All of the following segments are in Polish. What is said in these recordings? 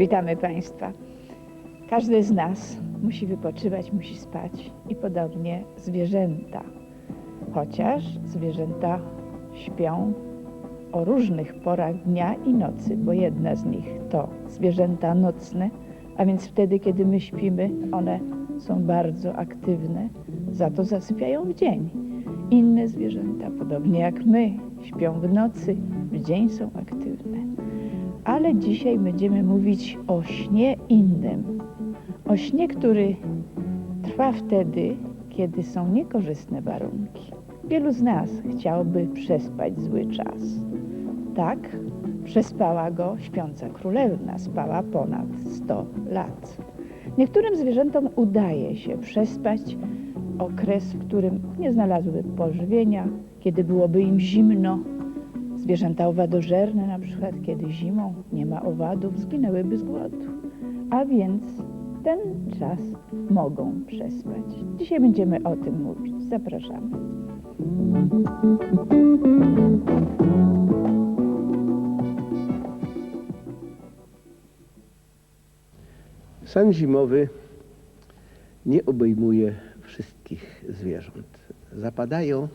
Witamy Państwa. Każdy z nas musi wypoczywać, musi spać i podobnie zwierzęta. Chociaż zwierzęta śpią o różnych porach dnia i nocy, bo jedna z nich to zwierzęta nocne, a więc wtedy, kiedy my śpimy, one są bardzo aktywne, za to zasypiają w dzień. Inne zwierzęta, podobnie jak my, śpią w nocy, w dzień są aktywne. Ale dzisiaj będziemy mówić o śnie innym. O śnie, który trwa wtedy, kiedy są niekorzystne warunki. Wielu z nas chciałoby przespać zły czas. Tak, przespała go śpiąca królewna, spała ponad 100 lat. Niektórym zwierzętom udaje się przespać okres, w którym nie znalazły pożywienia, kiedy byłoby im zimno, Zwierzęta owadożerne, na przykład kiedy zimą nie ma owadów, zginęłyby z głodu. A więc ten czas mogą przespać. Dzisiaj będziemy o tym mówić. Zapraszamy. Sen zimowy nie obejmuje wszystkich zwierząt. Zapadają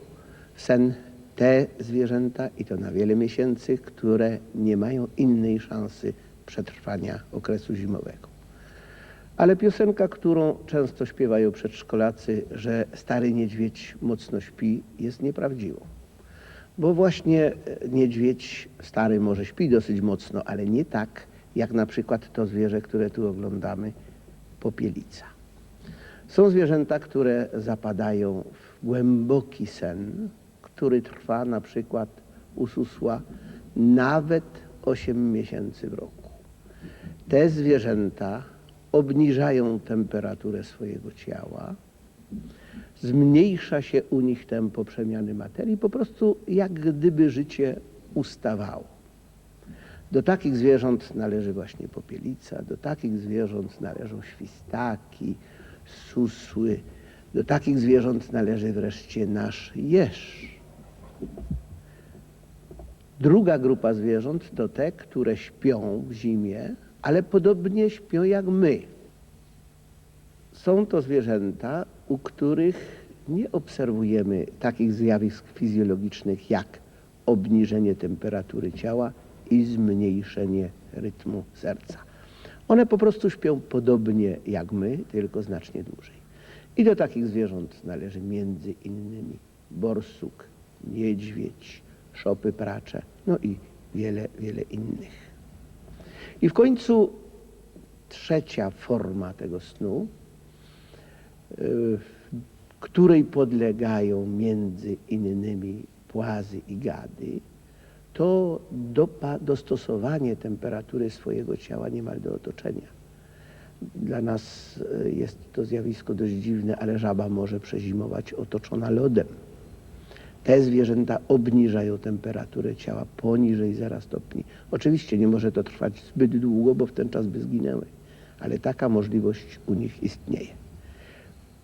sen te zwierzęta i to na wiele miesięcy, które nie mają innej szansy przetrwania okresu zimowego. Ale piosenka, którą często śpiewają przedszkolacy, że stary niedźwiedź mocno śpi, jest nieprawdziwą. Bo właśnie e, niedźwiedź stary może śpi dosyć mocno, ale nie tak, jak na przykład to zwierzę, które tu oglądamy, popielica. Są zwierzęta, które zapadają w głęboki sen, który trwa na przykład u susła nawet 8 miesięcy w roku. Te zwierzęta obniżają temperaturę swojego ciała, zmniejsza się u nich tempo przemiany materii, po prostu jak gdyby życie ustawało. Do takich zwierząt należy właśnie popielica, do takich zwierząt należą świstaki, susły, do takich zwierząt należy wreszcie nasz jeż. Druga grupa zwierząt to te, które śpią w zimie, ale podobnie śpią jak my. Są to zwierzęta, u których nie obserwujemy takich zjawisk fizjologicznych jak obniżenie temperatury ciała i zmniejszenie rytmu serca. One po prostu śpią podobnie jak my, tylko znacznie dłużej. I do takich zwierząt należy między innymi borsuk, niedźwiedź, szopy pracze, no i wiele, wiele innych. I w końcu trzecia forma tego snu, y, której podlegają między innymi płazy i gady, to dostosowanie temperatury swojego ciała niemal do otoczenia. Dla nas y, jest to zjawisko dość dziwne, ale żaba może przezimować otoczona lodem. Te zwierzęta obniżają temperaturę ciała poniżej 0 stopni. Oczywiście nie może to trwać zbyt długo, bo w ten czas by zginęły, ale taka możliwość u nich istnieje.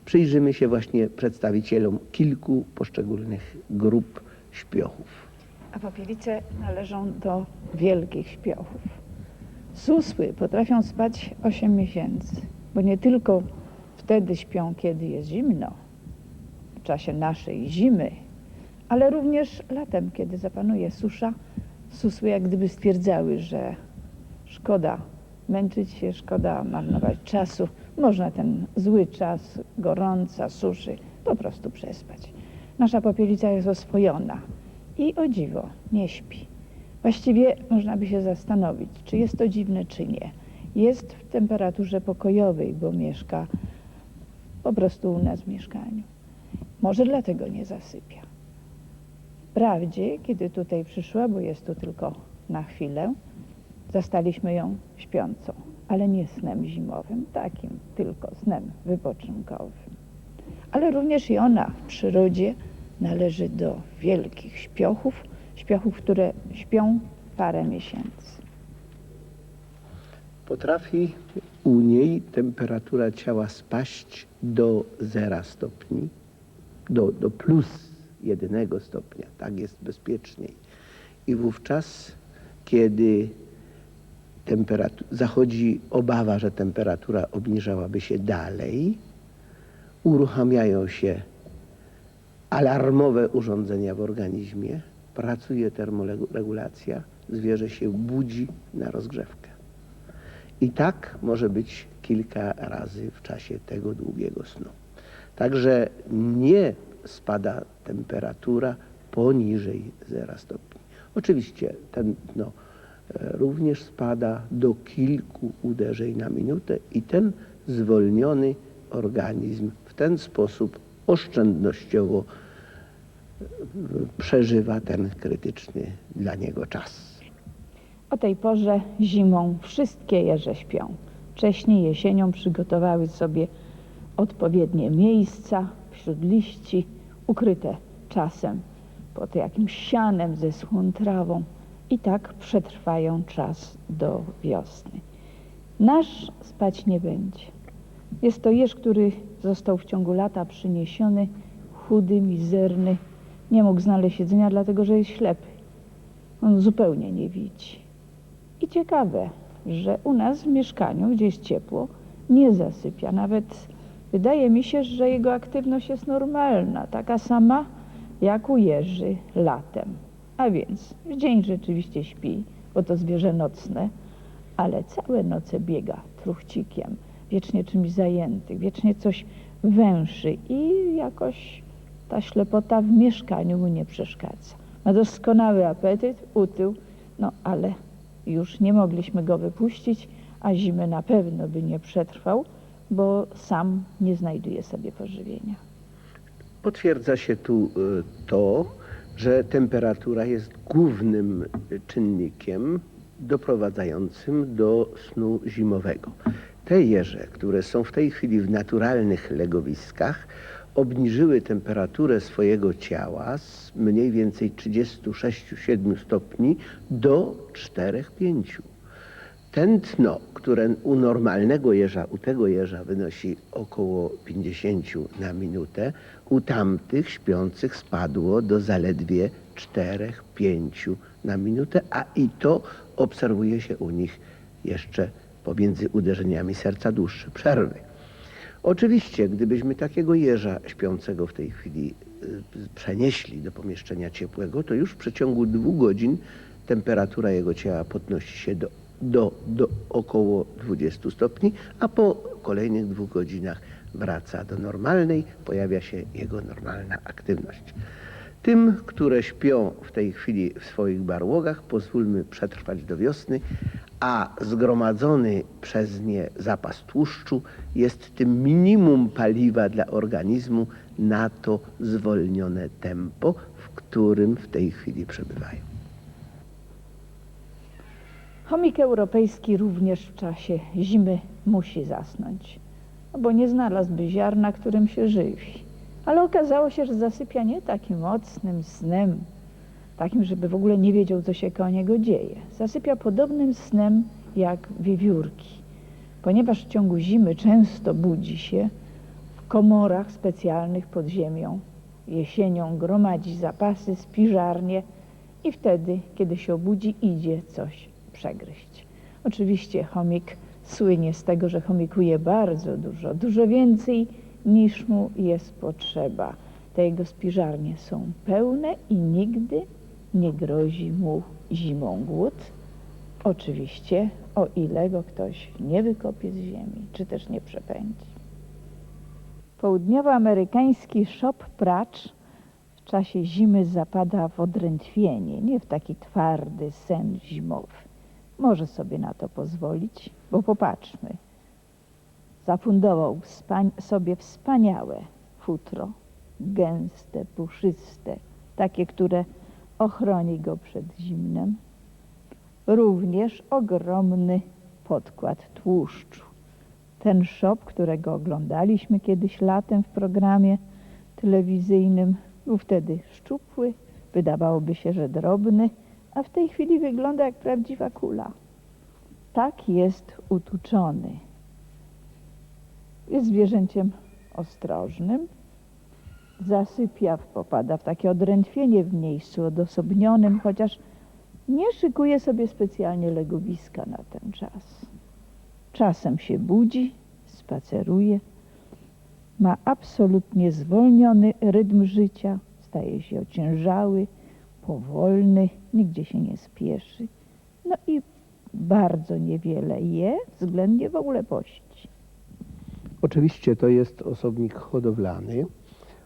Przyjrzymy się właśnie przedstawicielom kilku poszczególnych grup śpiochów. A popielice należą do wielkich śpiochów. Susły potrafią spać 8 miesięcy, bo nie tylko wtedy śpią, kiedy jest zimno, w czasie naszej zimy, ale również latem, kiedy zapanuje susza, susły jak gdyby stwierdzały, że szkoda męczyć się, szkoda marnować czasu, można ten zły czas gorąca, suszy po prostu przespać. Nasza popielica jest oswojona i o dziwo nie śpi. Właściwie można by się zastanowić, czy jest to dziwne, czy nie. Jest w temperaturze pokojowej, bo mieszka po prostu u nas w mieszkaniu Może dlatego nie zasypia. Wprawdzie, kiedy tutaj przyszła, bo jest tu tylko na chwilę, zastaliśmy ją śpiącą, ale nie snem zimowym, takim tylko snem wypoczynkowym. Ale również i ona w przyrodzie należy do wielkich śpiochów, śpiochów, które śpią parę miesięcy. Potrafi u niej temperatura ciała spaść do 0 stopni, do, do plus jednego stopnia. Tak jest bezpieczniej. I wówczas, kiedy zachodzi obawa, że temperatura obniżałaby się dalej, uruchamiają się alarmowe urządzenia w organizmie, pracuje termoregulacja, zwierzę się budzi na rozgrzewkę. I tak może być kilka razy w czasie tego długiego snu. Także nie spada temperatura poniżej 0 stopni. Oczywiście tętno e, również spada do kilku uderzeń na minutę i ten zwolniony organizm w ten sposób oszczędnościowo e, przeżywa ten krytyczny dla niego czas. O tej porze zimą wszystkie jeże śpią. Wcześniej jesienią przygotowały sobie odpowiednie miejsca wśród liści, ukryte czasem pod jakimś sianem ze schłą trawą i tak przetrwają czas do wiosny. Nasz spać nie będzie. Jest to jeż, który został w ciągu lata przyniesiony, chudy, mizerny, nie mógł znaleźć jedzenia, dlatego że jest ślepy. On zupełnie nie widzi. I ciekawe, że u nas w mieszkaniu, gdzie jest ciepło, nie zasypia. Nawet wydaje mi się, że jego aktywność jest normalna, taka sama jak u jeży latem. A więc w dzień rzeczywiście śpi, bo to zwierzę nocne, ale całe noce biega truchcikiem, wiecznie czymś zajęty, wiecznie coś węszy i jakoś ta ślepota w mieszkaniu mu nie przeszkadza. Ma doskonały apetyt, utył, no ale już nie mogliśmy go wypuścić, a zimy na pewno by nie przetrwał, bo sam nie znajduje sobie pożywienia. Potwierdza się tu y, to, że temperatura jest głównym czynnikiem doprowadzającym do snu zimowego. Te jeże, które są w tej chwili w naturalnych legowiskach, obniżyły temperaturę swojego ciała z mniej więcej 36-7 stopni do 4-5. Tętno, które u normalnego jeża, u tego jeża wynosi około 50 na minutę, u tamtych śpiących spadło do zaledwie 4-5 na minutę, a i to obserwuje się u nich jeszcze pomiędzy uderzeniami serca dłuższe przerwy. Oczywiście, gdybyśmy takiego jeża śpiącego w tej chwili y, przenieśli do pomieszczenia ciepłego, to już w przeciągu dwóch godzin temperatura jego ciała podnosi się do, do, do około 20 stopni, a po kolejnych dwóch godzinach wraca do normalnej, pojawia się jego normalna aktywność. Tym, które śpią w tej chwili w swoich barłogach, pozwólmy przetrwać do wiosny, a zgromadzony przez nie zapas tłuszczu jest tym minimum paliwa dla organizmu na to zwolnione tempo, w którym w tej chwili przebywają. Chomik europejski również w czasie zimy musi zasnąć, bo nie znalazłby ziarna, którym się żywi. Ale okazało się, że zasypia nie takim mocnym snem, takim, żeby w ogóle nie wiedział, co się koło niego dzieje. Zasypia podobnym snem jak wiewiórki, ponieważ w ciągu zimy często budzi się w komorach specjalnych pod ziemią. Jesienią gromadzi zapasy, spiżarnie i wtedy, kiedy się obudzi, idzie coś przegryźć. Oczywiście chomik słynie z tego, że chomikuje bardzo dużo, dużo więcej niż mu jest potrzeba. Te jego spiżarnie są pełne i nigdy nie grozi mu zimą głód. Oczywiście, o ile go ktoś nie wykopie z ziemi, czy też nie przepędzi. Południowoamerykański szop pracz w czasie zimy zapada w odrętwienie, nie w taki twardy sen zimowy. Może sobie na to pozwolić, bo popatrzmy. Zafundował sobie wspaniałe futro, gęste, puszyste, takie, które ochroni go przed zimnem. Również ogromny podkład tłuszczu. Ten szop, którego oglądaliśmy kiedyś latem w programie telewizyjnym, był wtedy szczupły, wydawałoby się, że drobny, a w tej chwili wygląda jak prawdziwa kula. Tak jest utuczony. Jest zwierzęciem ostrożnym, zasypia, popada w takie odrętwienie w miejscu odosobnionym, chociaż nie szykuje sobie specjalnie legowiska na ten czas. Czasem się budzi, spaceruje, ma absolutnie zwolniony rytm życia, staje się ociężały, powolny, nigdzie się nie spieszy. No i bardzo niewiele je, względnie w ogóle pości. Oczywiście to jest osobnik hodowlany.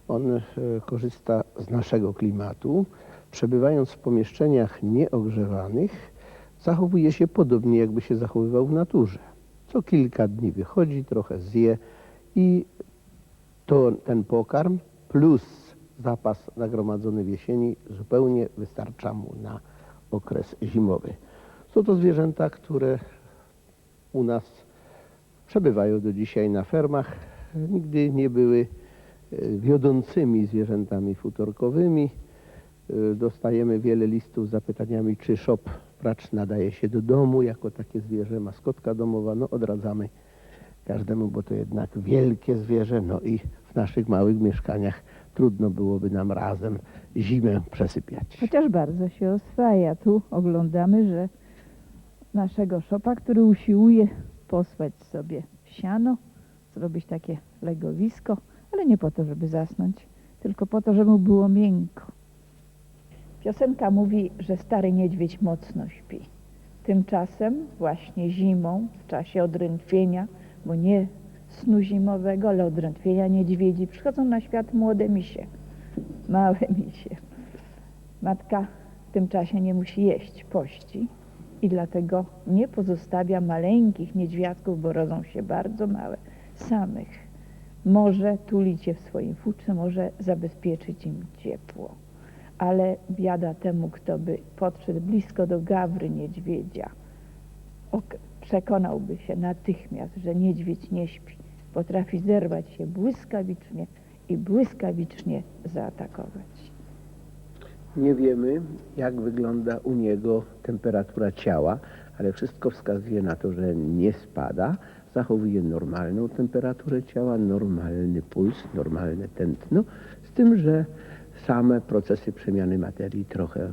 On e, korzysta z naszego klimatu. Przebywając w pomieszczeniach nieogrzewanych, zachowuje się podobnie, jakby się zachowywał w naturze. Co kilka dni wychodzi, trochę zje i to, ten pokarm plus zapas nagromadzony w jesieni zupełnie wystarcza mu na okres zimowy. Są to zwierzęta, które u nas przebywają do dzisiaj na fermach. Nigdy nie były e, wiodącymi zwierzętami futerkowymi. E, Dostajemy wiele listów z zapytaniami, czy szop pracz nadaje się do domu jako takie zwierzę, maskotka domowa. No odradzamy każdemu, bo to jednak wielkie zwierzę. No i w naszych małych mieszkaniach trudno byłoby nam razem zimę przesypiać. Chociaż bardzo się oswaja. Tu oglądamy, że naszego szopa, który usiłuje posłać sobie siano, zrobić takie legowisko, ale nie po to, żeby zasnąć, tylko po to, żeby mu było miękko. Piosenka mówi, że stary niedźwiedź mocno śpi. Tymczasem właśnie zimą, w czasie odrętwienia, bo nie snu zimowego, ale odrętwienia niedźwiedzi, przychodzą na świat młode misie, małe misie. Matka w tym czasie nie musi jeść, pości i dlatego nie pozostawia maleńkich niedźwiadków, bo rodzą się bardzo małe, samych. Może tulić je w swoim futrze, może zabezpieczyć im ciepło. Ale biada temu, kto by podszedł blisko do gawry niedźwiedzia. Przekonałby się natychmiast, że niedźwiedź nie śpi. Potrafi zerwać się błyskawicznie i błyskawicznie zaatakować. Nie wiemy, jak wygląda u niego temperatura ciała, ale wszystko wskazuje na to, że nie spada. Zachowuje normalną temperaturę ciała, normalny puls, normalne tętno, z tym, że same procesy przemiany materii trochę e,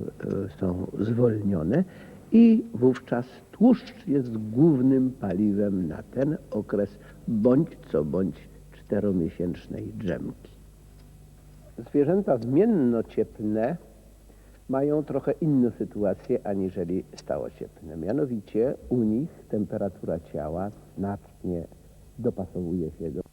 są zwolnione i wówczas tłuszcz jest głównym paliwem na ten okres bądź co bądź czteromiesięcznej drzemki. Zwierzęta zmiennocieplne mają trochę inną sytuację aniżeli stałocieplne. Mianowicie u nich temperatura ciała znacznie dopasowuje się do